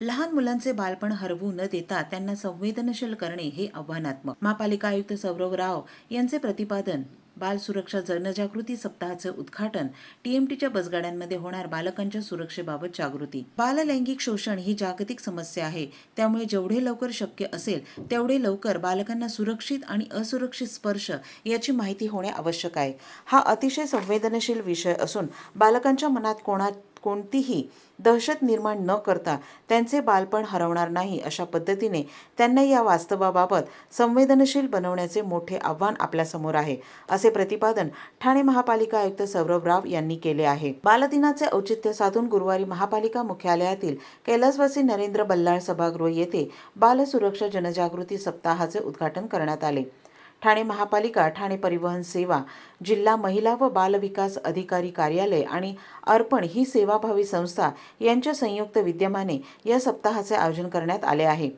लहान मुलांचे बालपण हरवू न देता त्यांना संवेदनशील करणे हे आव्हानात्मक. महापालिका आयुक्त सौरव राव यांचे प्रतिपादन बाल सुरक्षा जनजागृती सप्ताहाचे उद्घाटन टीएमटीच्या बसगाड्यांमध्ये होणार बालकांच्या सुरक्षेबाबत जागृती. बाललैंगिक शोषण ही जागतिक समस्या आहे. त्यामुळे जेवढे लवकर शक्य असेल तेवढे लवकर बालकांना सुरक्षित आणि असुरक्षित स्पर्श याची माहिती होणे आवश्यक आहे. हा अतिशय संवेदनशील विषय असून बालकांच्या मनात कोणा कोणतीही दहशत निर्माण न करता त्यांचे बालपण हरवणार नाही अशा पद्धतीने त्यांना या वास्तवाबाबत संवेदनशील बनवण्याचे मोठे आव्हान आपल्यासमोर आहे असे प्रतिपादन ठाणे महापालिका आयुक्त सौरभ राव यांनी केले आहे. बालदिनाचे औचित्य साधून गुरुवारी महापालिका मुख्यालयातील कैलासवासी नरेंद्र बल्लाळ सभागृह येथे बाल सुरक्षा जनजागृती सप्ताहाचे उद्घाटन करण्यात आले. ठाणे महापालिका ठाणे परिवहन सेवा जिल्हा महिला व बालविकास अधिकारी कार्यालय आणि अर्पण ही सेवाभावी संस्था यांच्या संयुक्त विद्यमाने या सप्ताहाचे आयोजन करण्यात आले आहे.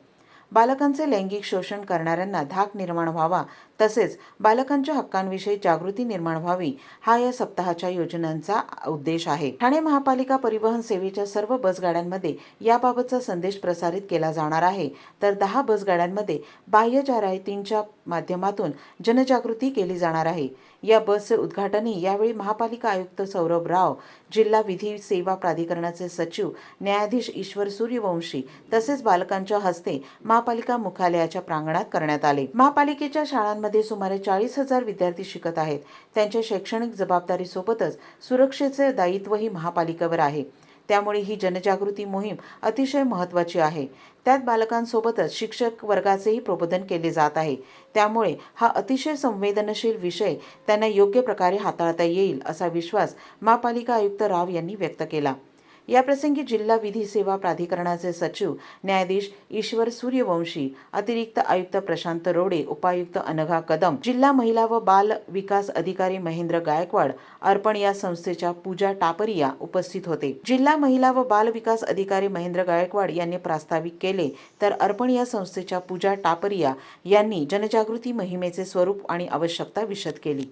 बालकांचे लैंगिक शोषण करणाऱ्यांना धाक निर्माण व्हावा तसेच बालकांच्या हक्कांविषयी जागृती निर्माण व्हावी हा या सप्ताहाच्या योजनांचा उद्देश आहे. ठाणे महापालिका परिवहन सेवेच्या सर्व बसगाड्यांमध्ये याबाबतचा संदेश प्रसारित केला जाणार आहे. तर दहा बसगाड्यांमध्ये बाह्य जाहिरातींच्या माध्यमातून जनजागृती केली जाणार आहे. या बसचे उद्घाटनही यावेळी महापालिका आयुक्त सौरभ राव जिल्हा विधी सेवा प्राधिकरणाचे सचिव न्यायाधीश ईश्वर सूर्यवंशी तसेच बालकांच्या हस्ते महापालिका मुख्यालयाच्या प्रांगणात करण्यात आले. महापालिकेच्या शाळांमध्ये सुमारे चाळीस हजार विद्यार्थी शिकत आहेत. त्यांच्या शैक्षणिक जबाबदारीसोबतच सुरक्षेचे दायित्वही महापालिकेवर आहे. त्यामुळे ही जनजागृती मोहीम अतिशय महत्त्वाची आहे. त्यात बालकांसोबतच शिक्षक वर्गाचेही प्रबोधन केले जात आहे. त्यामुळे हा अतिशय संवेदनशील विषय त्यांना योग्य प्रकारे हाताळता येईल असा विश्वास महापालिका आयुक्त राव यांनी व्यक्त केला. याप्रसंगी जिल्हा विधी सेवा प्राधिकरणाचे सचिव न्यायाधीश ईश्वर सूर्यवंशी अतिरिक्त आयुक्त प्रशांत रोडे उपायुक्त अनघा कदम जिल्हा महिला व बाल विकास अधिकारी महेंद्र गायकवाड अर्पण या संस्थेच्या पूजा टापरिया उपस्थित होते. जिल्हा महिला व बाल विकास अधिकारी महेंद्र गायकवाड यांनी प्रास्ताविक केले तर अर्पण या संस्थेच्या पूजा टापरिया यांनी जनजागृती मोहिमेचे स्वरूप आणि आवश्यकता विशद केली.